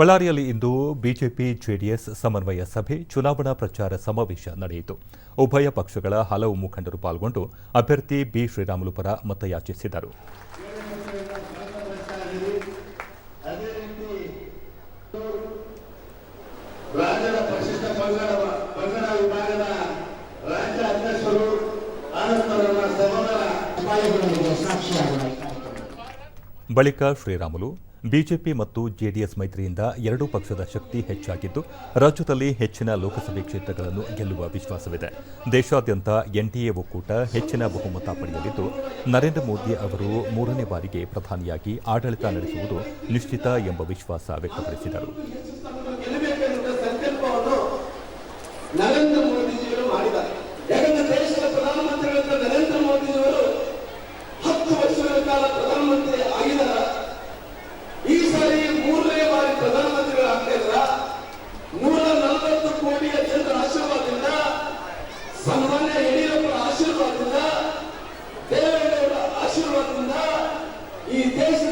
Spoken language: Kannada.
ಬಳ್ಳಾರಿಯಲ್ಲಿ ಇಂದು ಬಿಜೆಪಿ, ಜೆಡಿಎಸ್ ಸಮನ್ವಯ ಸಭೆ, ಚುನಾವಣಾ ಪ್ರಚಾರ ಸಮಾವೇಶ ನಡೆಯಿತು. ಉಭಯ ಪಕ್ಷಗಳ ಹಲವು ಮುಖಂಡರು ಪಾಲ್ಗೊಂಡು ಅಭ್ಯರ್ಥಿ ಬಿ. ಶ್ರೀರಾಮುಲು ಪರ ಮತಯಾಚಿಸಿದರು. ಬಳಿಕ ಶ್ರೀರಾಮುಲು ಬಿಜೆಪಿ ಮತ್ತು ಜೆಡಿಎಸ್ ಮೈತ್ರಿಯಿಂದ ಎರಡೂ ಪಕ್ಷದ ಶಕ್ತಿ ಹೆಚ್ಚಾಗಿದ್ದು, ರಾಜ್ಯದಲ್ಲಿ ಹೆಚ್ಚಿನ ಲೋಕಸಭೆ ಕ್ಷೇತ್ರಗಳನ್ನು ಗೆಲ್ಲುವ ವಿಶ್ವಾಸವಿದೆ. ದೇಶಾದ್ಯಂತ ಎನ್ಡಿಎ ಒಕ್ಕೂಟ ಹೆಚ್ಚಿನ ಬಹುಮತ ಪಡೆಯಲಿದ್ದು, ನರೇಂದ್ರ ಮೋದಿ ಅವರು ಮೂರನೇ ಬಾರಿಗೆ ಪ್ರಧಾನಿಯಾಗಿ ಆಡಳಿತ ನಡೆಸುವುದು ನಿಶ್ಚಿತ ಎಂಬ ವಿಶ್ವಾಸ ವ್ಯಕ್ತಪಡಿಸಿದರು. ನರೇಂದ್ರ ಯಡಿಯೂರಪ್ಪರ